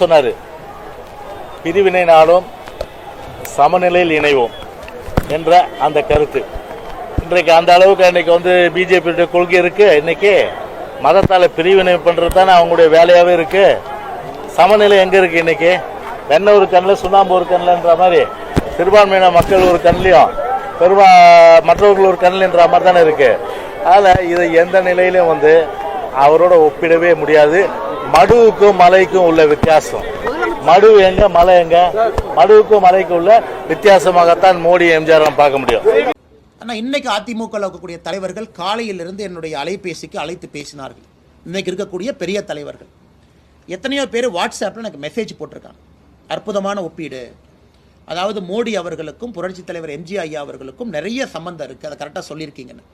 சொன்னார். பிரிவினை நாளும் சமநிலையில் இணைவோம் என்ற அந்த கருத்து. இன்றைக்கு அந்த அளவுக்கு இன்னைக்கு வந்து பிஜேபி கொள்கை இருக்கு. இன்னைக்கு மதத்தால் பிரிவினை பண்ணுறது தானே அவங்களுடைய வேலையாகவே இருக்கு. சமநிலை எங்கே இருக்கு இன்னைக்கு? வெண்ணெய் ஒரு கண்ணில் சுண்ணாம்பு ஒரு கண்ணில்ன்ற மாதிரி சிறுபான்மையின மக்கள் ஒரு கண்ணிலையும் பெருமா மற்றவர்கள் ஒரு கண்ணில்ன்ற மாதிரி தானே இருக்கு. அதில் இதை எந்த நிலையிலும் வந்து அவரோட ஒப்பிடவே முடியாது. மடுவுக்கும் மலைக்கும் உள்ள வித்தியாசம். மடு எங்க மலை எங்க? மடுவுக்கும் மலைக்கும் உள்ள வித்தியாசமாகத்தான் மோடி எம்ஜிஆர் நாம் பார்க்க முடியும். ஆனால் இன்னைக்கு அதிமுக இருக்கக்கூடிய தலைவர்கள் காலையிலிருந்து என்னுடைய அலைபேசிக்கு அழைத்து பேசினார்கள். இன்னைக்கு இருக்கக்கூடிய பெரிய தலைவர்கள். எத்தனையோ பேர் வாட்ஸ்அப்பில் எனக்கு மெசேஜ் போட்டிருக்காங்க. அற்புதமான ஒப்பீடு. அதாவது மோடி அவர்களுக்கும் புரட்சித் தலைவர் எம்ஜி ஐயா அவர்களுக்கும் நிறைய சம்பந்தம் இருக்குது அதை கரெக்டாக சொல்லியிருக்கீங்கன்னு.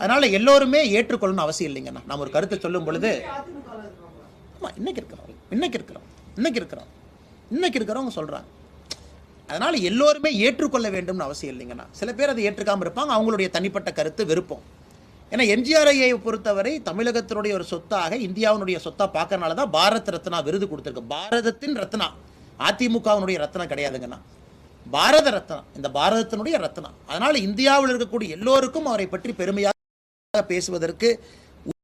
அதனால் எல்லோருமே ஏற்றுக்கொள்ளணும் அவசியம் இல்லைங்கண்ணா. நம்ம ஒரு கருத்தை சொல்லும் பொழுது ஆமாம் இன்னைக்கு இருக்கிறோம். இன்னைக்கு இருக்கிறோம். இன்னைக்கு இருக்கிறோம். இன்னைக்கு இருக்கிறவங்க சொல்கிறாங்க அதனால் எல்லோருமே ஏற்றுக்கொள்ள வேண்டும்னு அவசியம் இல்லைங்கண்ணா. சில பேர் அதை ஏற்றுக்காமல் இருப்பாங்க. அவங்களுடைய தனிப்பட்ட கருத்து விருப்பம் ஏன்னா எம்ஜிஆர்ஐயை பொறுத்தவரை தமிழகத்தினுடைய ஒரு சொத்தாக இந்தியாவினுடைய சொத்தாக பார்க்கறனால தான் பாரத் ரத்னா விருது கொடுத்துருக்கு. பாரதத்தின் ரத்னா. அதிமுகவினுடைய ரத்னா கிடையாதுங்கண்ணா. பாரத ரத்னா. இந்த பாரதத்தினுடைய ரத்னா. அதனால் இந்தியாவில் இருக்கக்கூடிய எல்லோருக்கும் அவரை பற்றி பெருமையாக பேசுவதற்கு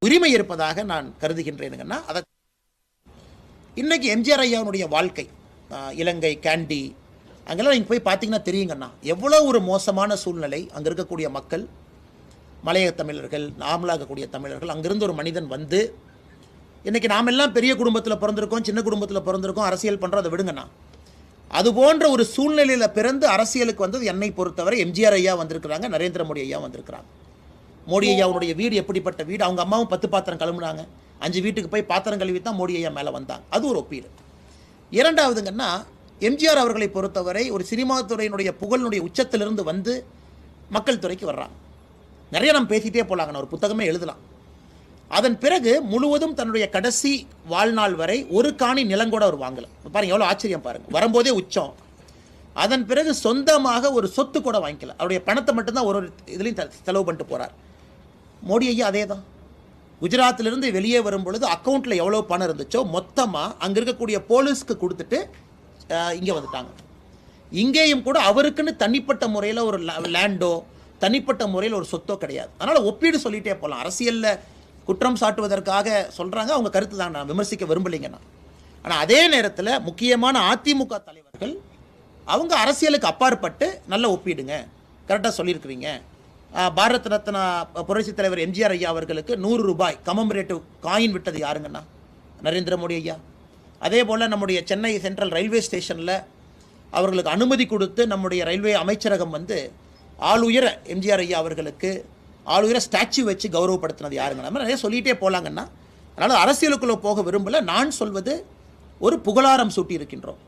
உரிமை இருப்பதாக நான் கருதுகின்றேனுங்கன்னா அதை இன்றைக்கி எம்ஜிஆர் ஐயாவுடைய வாழ்க்கை. இலங்கை கேண்டி அங்கெல்லாம் நீங்கள் போய் பார்த்தீங்கன்னா தெரியுங்கண்ணா. எவ்வளோ ஒரு மோசமான சூழ்நிலை அங்கே இருக்கக்கூடிய மக்கள் மலையக தமிழர்கள் நாமளாக இருக்கக்கூடிய தமிழர்கள் அங்கிருந்து ஒரு மனிதன் வந்து இன்றைக்கி நாம் எல்லாம் பெரிய குடும்பத்தில் பிறந்திருக்கோம் சின்ன குடும்பத்தில் பிறந்திருக்கோம் அரசியல் பண்ணுறோம் அதை விடுங்கண்ணா. அது போன்ற ஒரு சூழ்நிலையில் பிறந்து அரசியலுக்கு வந்தது என்னை பொறுத்தவரை எம்ஜிஆர் ஐயா வந்திருக்கிறாங்க நரேந்திர மோடி ஐயா வந்திருக்கிறாங்க. மோடி ஐயாவுடைய வீடு எப்படிப்பட்ட வீடு? அவங்க அம்மாவும் பத்து பாத்திரம் கிளம்புனாங்க அஞ்சு வீட்டுக்கு போய் பாத்திரம் கழுவி தான் மோடி ஐயா மேலே வந்தாங்க. அது ஒரு ஒப்பீடு. இரண்டாவதுங்கன்னா எம்ஜிஆர் அவர்களை பொறுத்தவரை ஒரு சினிமா துறையினுடைய புகழினுடைய உச்சத்திலிருந்து வந்து மக்கள் துறைக்கு வர்றாங்க. நிறைய நம்ம பேசிட்டே போகலாங்கண்ணா ஒரு புத்தகமே எழுதலாம். அதன் பிறகு முழுவதும் தன்னுடைய கடைசி வாழ்நாள் வரை ஒரு காணி நிலங்கூட அவர் வாங்கலை. பாருங்க எவ்வளோ ஆச்சரியம் பாருங்க. வரும்போதே உச்சம். அதன் பிறகு சொந்தமாக ஒரு சொத்து கூட வாங்கிக்கல. அவருடைய பணத்தை மட்டும்தான் ஒரு ஒரு இதுலேயும் த- செலவு பண்ணிட்டு போகிறார் மோடி ஐயா அதே தான் குஜராத்திலிருந்து வெளியே வரும் பொழுது அக்கௌண்ட்டில் எவ்வளோ பணம் இருந்துச்சோ மொத்தமாக அங்கே இருக்கக்கூடிய போலீஸ்க்கு கொடுத்துட்டு இங்கே வந்துட்டாங்க. இங்கேயும் கூட அவருக்குன்னு தனிப்பட்ட முறையில் ஒரு லேண்டோ தனிப்பட்ட முறையில் ஒரு சொத்தோ கிடையாது. அதனால் ஒப்பீடு சொல்லிட்டே போகலாம் அரசியலில் குற்றம் சாட்டுவதற்காக சொல்கிறாங்க அவங்க கருத்து தான் நான் விமர்சிக்க விரும்பலைங்கண்ணா ஆனால் அதே நேரத்தில் முக்கியமான அதிமுக தலைவர்கள் அவங்க அரசியலுக்கு அப்பாற்பட்டு நல்ல ஒப்பிடுங்க. கரெக்டாக சொல்லியிருக்கிறீங்க. பாரத் ரத்னா புரட்சித் தலைவர் எம்ஜிஆர் ஐயா அவர்களுக்கு நூறு ரூபாய். கமம்பரேட்டிவ் காயின் விட்டது யாருங்கண்ணா நரேந்திர மோடி ஐயா. அதே போல் நம்முடைய சென்னை சென்ட்ரல் ரயில்வே ஸ்டேஷனில் அவர்களுக்கு அனுமதி கொடுத்து நம்முடைய ரயில்வே அமைச்சரகம் வந்து ஆளுயர எம்ஜிஆர் ஐயா அவர்களுக்கு ஆளுயர ஸ்டாச்சு வச்சு கௌரவப்படுத்தினது யாருங்க நம்ம நிறைய சொல்லிகிட்டே போகலாங்கன்னா அதனால் அரசியலுக்குள்ளே போக விரும்பல. நான் சொல்வது ஒரு புகழாரம் சூட்டி இருக்கின்றோம்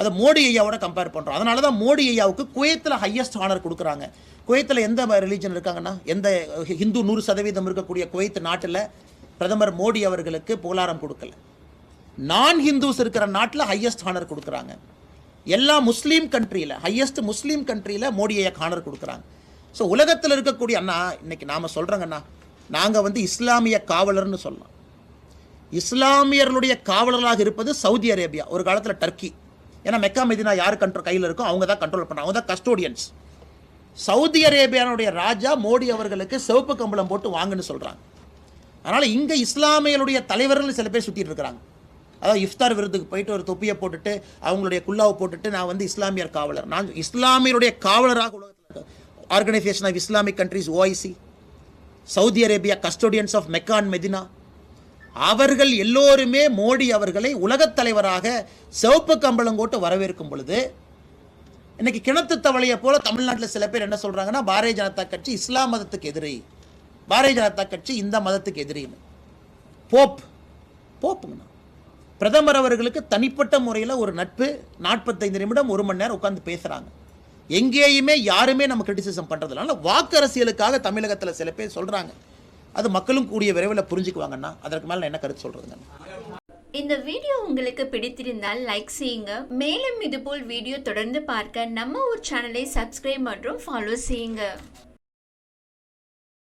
அதை மோடி ஐயாவோட கம்பேர் பண்ணுறோம் அதனால தான் மோடி ஐயாவுக்கு குவைத்தில் ஹையஸ்ட் ஆனர் கொடுக்குறாங்க. குவைத்தில் எந்த ரிலீஜன் இருக்காங்கன்னா எந்த ஹிந்து நூறு சதவீதம் இருக்கக்கூடிய குவைத் நாட்டில் பிரதமர் மோடி அவர்களுக்கு புகழாரம் கொடுக்கல. நான் ஹிந்துஸ் இருக்கிற நாட்டில் ஹையஸ்ட் ஹானர் கொடுக்குறாங்க. எல்லா முஸ்லீம் கண்ட்ரியில் ஹையஸ்ட் முஸ்லீம் கண்ட்ரியில் மோடி ஆனர் ஹானர் கொடுக்குறாங்க. ஸோ உலகத்தில் இருக்கக்கூடிய அண்ணா இன்னைக்கு நாம் சொல்கிறோங்கண்ணா நாங்கள் வந்து இஸ்லாமிய காவலர்னு சொல்லலாம். இஸ்லாமியர்களுடைய காவலர்களாக இருப்பது சவுதி அரேபியா ஒரு காலத்தில் டர்க்கி. ஏன்னா மெக்கா மெதினா யார் கண்ட்ரோல் கையில் இருக்கோ அவங்க தான் கண்ட்ரோல் பண்ணுறாங்க அவங்க தான் கஸ்டோடியன்ஸ் சவுதி அரேபியானுடைய ராஜா மோடி அவர்களுக்கு சிவப்பு கம்பளம் போட்டு வாங்குன்னு சொல்கிறாங்க அதனால் இங்கே இஸ்லாமியர்களுடைய தலைவர்கள் சில பேர் சுற்றிட்டு இருக்கிறாங்க அதாவது இஃப்தார் விருதுக்கு போயிட்டு ஒரு தொப்பியை போட்டுட்டு அவங்களுடைய குல்லாவை போட்டுட்டு நான் வந்து இஸ்லாமியர் காவலர். நான் இஸ்லாமியருடைய காவலராக உலகத்தில் organisation of Islamic countries OIC Saudi Arabia custodians of MECON Medina அவர்கள் எல்லோருமே மோடி அவர்களை உலகத் தலைவராக சிவப்பு கம்பளங்கோட்டு வரவேற்கும் பொழுது இன்னைக்கு கிணத்து தவளையை போல தமிழ்நாட்டில் சில பேர் என்ன சொல்றாங்கன்னா பாரதிய ஜனதா கட்சி இஸ்லாம் மதத்துக்கு எதிரி. பாரதிய ஜனதா கட்சி இந்த மதத்துக்கு எதிரின்னு. போப் போப்புங்கண்ணா. பிரதமர் அவர்களுக்கு தனிப்பட்ட முறையில் ஒரு நட்பு நாற்பத்தைந்து நிமிடம் ஒரு மணி நேரம் உட்காந்து பேசுகிறாங்க எங்கேயுமே யாருமே நம்ம கிரிட்டிசிசம் பண்ணுறதுனால வாக்கு அரசியலுக்காக தமிழகத்தில் சில பேர் சொல்கிறாங்க அது மக்களும் கூடிய விரைவில் புரிஞ்சுக்குவாங்கண்ணா. அதற்கு மேலே என்ன கருத்து சொல்கிறதுங்க இந்த வீடியோ உங்களுக்கு பிடித்திருந்தால் லைக் செய்யுங்க. மேலும் இதுபோல் வீடியோ தொடர்ந்து பார்க்க நம்ம ஒரு சேனலை சப்ஸ்கிரைப் மற்றும் ஃபாலோ செய்யுங்க.